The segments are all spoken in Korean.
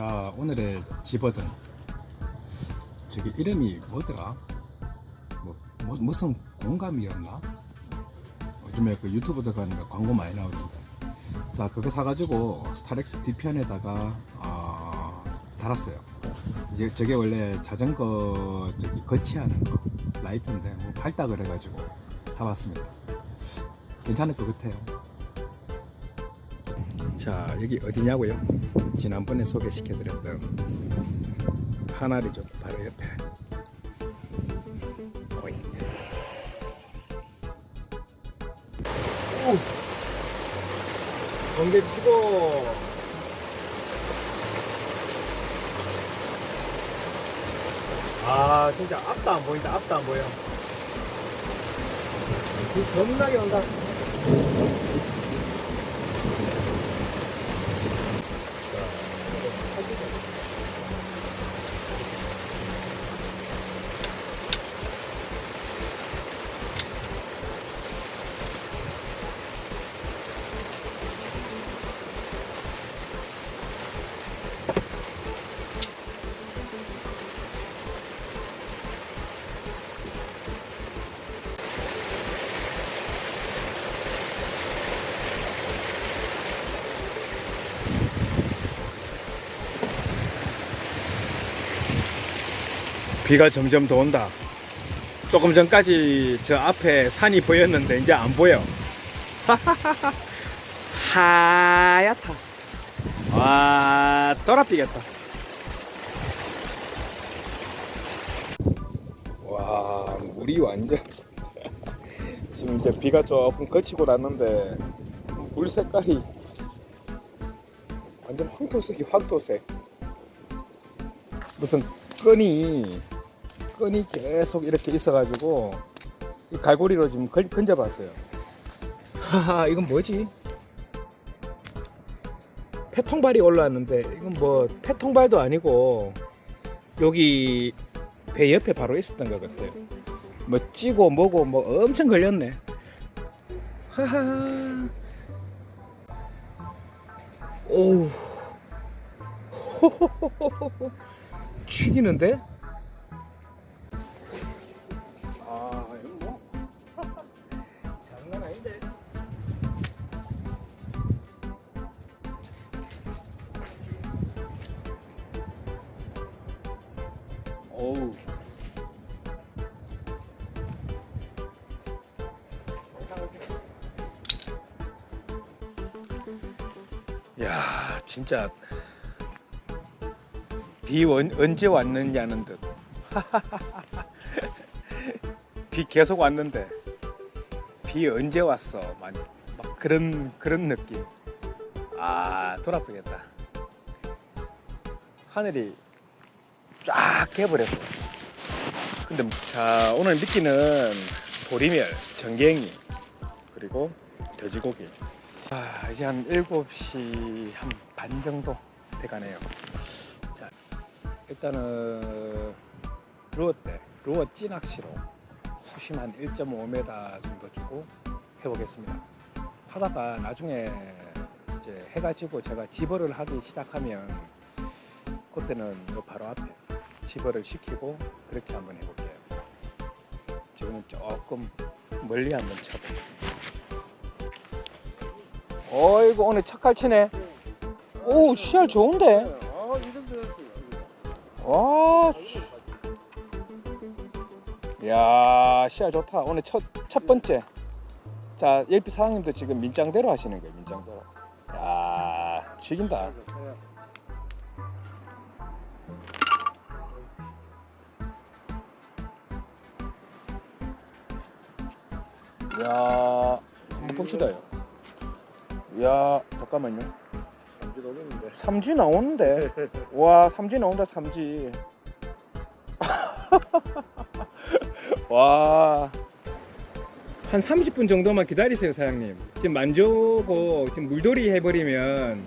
자 오늘의 집어든 저기 이름이 뭐더라? 뭐, 뭐 무슨 공감이었나? 요즘에 그 유튜브 들어가니까 광고 많이 나오던데 자 그거 사가지고 스타렉스 뒤편에다가 아, 달았어요 이제 저게 원래 자전거 저기 거치하는 거 라이트인데 뭐 밝다 그래가지고 사봤습니다 괜찮을 것 같아요 자 여기 어디냐고요? 지난번에 소개시켜드렸던 하나리죠 바로 옆에 포인트. 오! 번개 치고 아 진짜 앞도 안 보인다 앞도 안 보여. 비 겁나게 온다 비가 점점 더 온다. 조금 전까지 저 앞에 산이 보였는데 이제 안 보여. 하얗다. 와, 떠라피겠다. 와, 물이 완전. 지금 이제 비가 조금 그치고 났는데 물 색깔이 완전 황토색이 황토색. 무슨 끈이 끈이 계속 이렇게 있어가지고 이 갈고리로 지금 건, 건져봤어요. 하하 이건 뭐지? 폐통발이 올라왔는데 이건 뭐 폐통발도 아니고 여기 배 옆에 바로 있었던 것 같아요. 뭐 찌고 뭐고 뭐 엄청 걸렸네. 하하. 오우. 죽이는데? 야, 진짜 비 원, 언제 왔느냐는 듯. 비 계속 왔는데 비 언제 왔어? 막, 막 그런 그런 느낌. 아 돌아보겠다. 하늘이 쫙 개버렸어. 근데 자 오늘 미끼는 보리멸, 전갱이 그리고 돼지고기. 아 이제 한 7시 한 반 정도 돼가네요. 일단은 루어 때 루어 찌낚시로 수심 한 1.5m 정도 주고 해보겠습니다. 하다가 나중에 이제 해가지고 제가 집어를 하기 시작하면 그때는 요 바로 앞에 집어를 시키고 그렇게 한번 해볼게요. 지금은 조금 멀리 한번 쳐볼게요. 어이구 오늘 착갈 치네. 오 씨알 좋은데. 아, 이런 데 와, 씨. 야, 시야 좋다. 오늘 첫, 첫 번째. 자, 예비 사장님도 지금 민장대로 하시는 거예요, 민장대로. 야, 죽인다. 야, 한번 봅시다요. 야, 잠깐만요. 잠시 오겠는데. 삼지 나오는데. 와, 삼지 나온다, 삼지. 와. 한 30분 정도만 기다리세요, 사장님. 지금 만져고 지금 물돌이 해버리면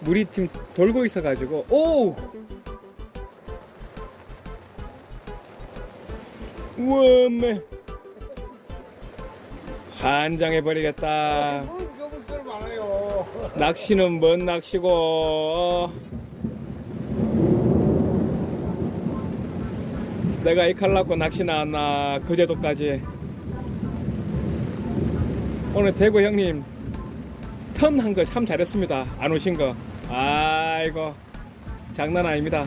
물이 지금 돌고 있어가지고, 오! 우와, 매. 환장해 버리겠다. 낚시는 먼 낚시고. 내가 이 칼라고 낚시 나왔나 그제도까지. 오늘 대구 형님 턴 한 거 참 잘했습니다. 안 오신 거. 아이고 장난 아닙니다.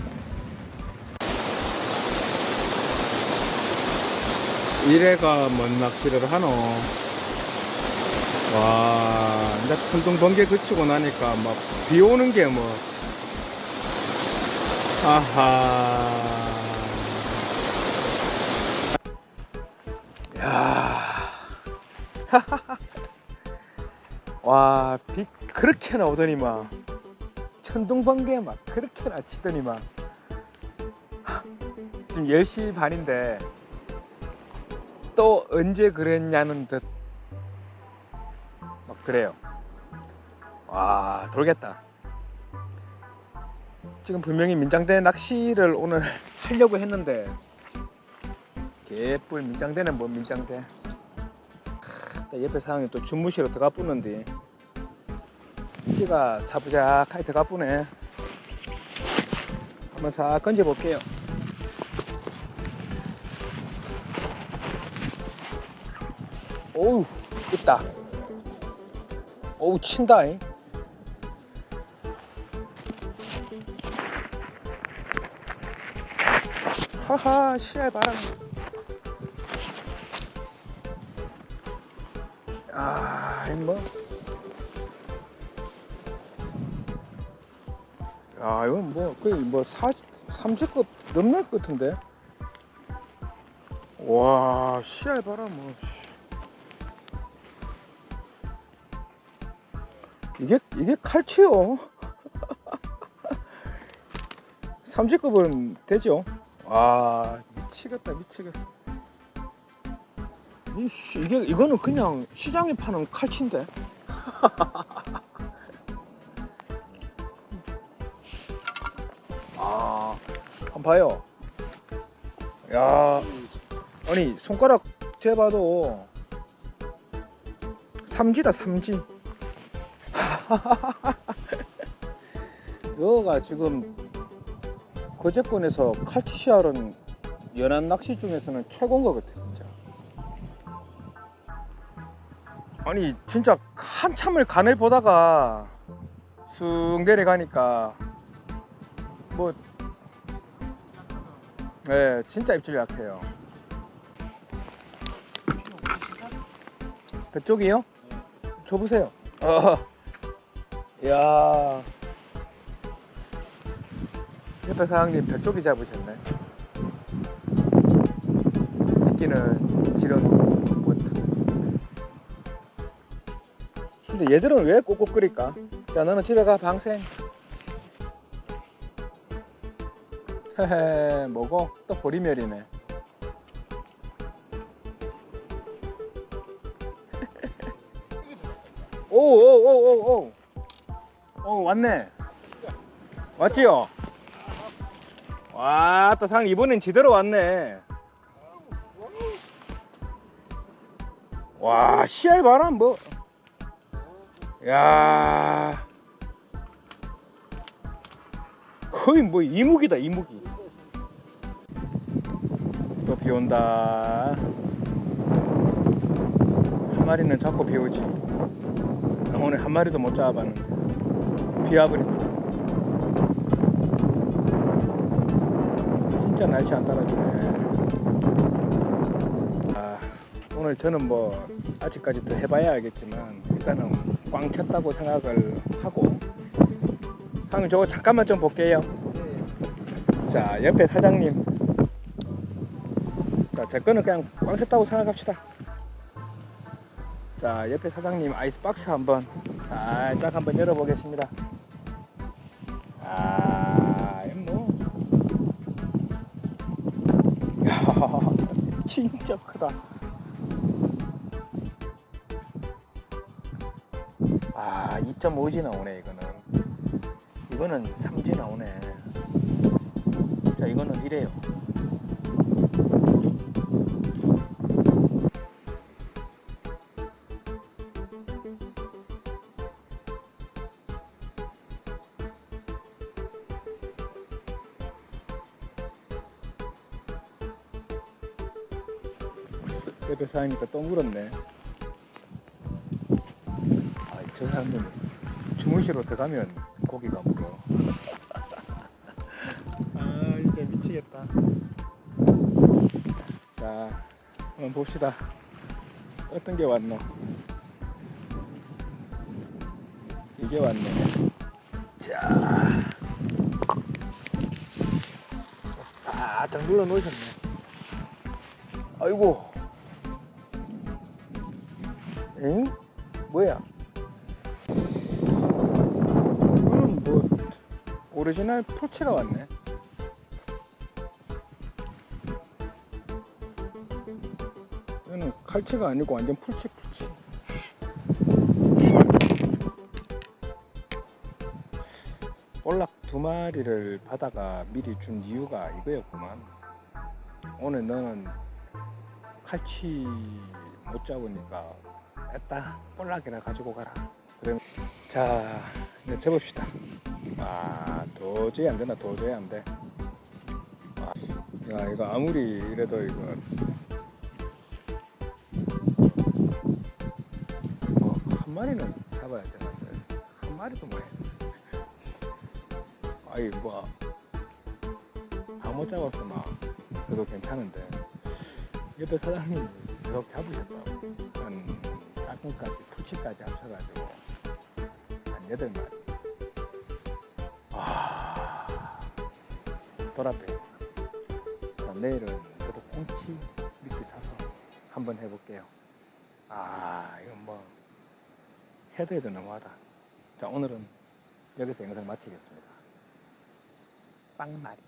이래가 뭔 낚시를 하노? 와 이제 천둥 번개 그치고 나니까 막 비 오는 게 뭐. 아하. 야. 와, 비 그렇게 나 오더니만 천둥 번개 막 그렇게 나 치더니만 지금 10시 반인데 또 언제 그랬냐는 듯막 그래요. 와, 돌겠다. 지금 분명히 민장대 낚시를 오늘 하려고 했는데 개뿔 민장대는 뭐 민장대. 또 옆에 사장님 또 주무시러 들어가 뿌는데 찌가 사부작하게 들어가 뿌네. 한번 싹 건져 볼게요. 오우 있다 오우 친다 잉. 하하 씨알 바람 아, 이 뭐. 야, 이건 뭐, 거의 뭐, 사, 30급 넘는 것 같은데? 와, 씨알 봐라, 뭐. 이게, 이게 칼치요? 30급은 되죠? 와, 미치겠다, 미치겠어. 이게 이거는 그냥 시장에 파는 칼치인데. 아, 한번 봐요. 야, 아니 손가락 재봐도 삼지다 삼지. 이거가 지금 거제권에서 칼치 씨알은 연안 낚시 중에서는 최고인 것 같아, 진짜. 아니 진짜 한참을 간을 보다가 쑥 내려가니까 뭐 네, 진짜 입질 약해요. 그쪽이요? 줘보세요. 어. 야. 옆에 사장님 벽쪽이 잡으셨네. 미끼는 지렁 보트. 근데 얘들은 왜 꾹꾹거릴까? 자, 너는 집에 가, 방생. 헤헤, 뭐고? 또 보리멸이네. 오, 오, 오, 오, 오. 오, 왔네. 왔지요? 와, 또 상 이번엔 지대로 왔네. 와, 씨알 바람 뭐. 야. 거의 뭐 이무기다, 이무기. 또 비 온다. 한 마리는 자꾸 비 오지. 오늘 한 마리도 못 잡아봤는데. 비 와버린다. 진짜 날씨 안 따라주네. 아, 오늘 저는 뭐 아직까지 더 해봐야 알겠지만 일단은 꽝 쳤다고 생각을 하고 상님 저거 잠깐만 좀 볼게요. 자 옆에 사장님. 자제 거는 그냥 꽝 쳤다고 생각합시다. 자 옆에 사장님 아이스박스 한번 살짝 한번 열어보겠습니다. 진짜 크다. 아, 2.5G 나오네 이거는. 이거는 3G 나오네. 자, 이거는 이래요. 옆에서 하니까 또 물었네. 아, 저 사람들은 주무시러 들어가면 고기가 물어. 아, 진짜 미치겠다. 자, 한번 봅시다. 어떤 게 왔노? 이게 왔네. 자. 바짝 눌러 놓으셨네. 아이고. 엥? 뭐야? 이거는 뭐 오리지널 풀치가 왔네. 이거는 칼치가 아니고 완전 풀치 풀치. 볼락 두 마리를 바다가 미리 준 이유가 이거였구만. 오늘 너는 칼치 못 잡으니까 했다 볼락이나 가지고 가라. 그럼 자 이제 접읍시다. 아 도저히 안 된다 도저히 안 돼. 아, 야 이거 아무리 이래도 이거 어, 한 마리는 잡아야 되는데 한 마리도 뭐해? 아이 뭐다 못 잡았어 막 그래도 괜찮은데 옆에 사장님이 계속 잡으셨다고 한 짝꿍까지 풀치까지 합쳐가지고 한 여덟 마리. 아 돌아배 자, 내일은 저도 꽁치 미끼 사서 한번 해볼게요. 아 이건 뭐 해도 해도 너무하다. 자 오늘은 여기서 영상 마치겠습니다. 빵 말이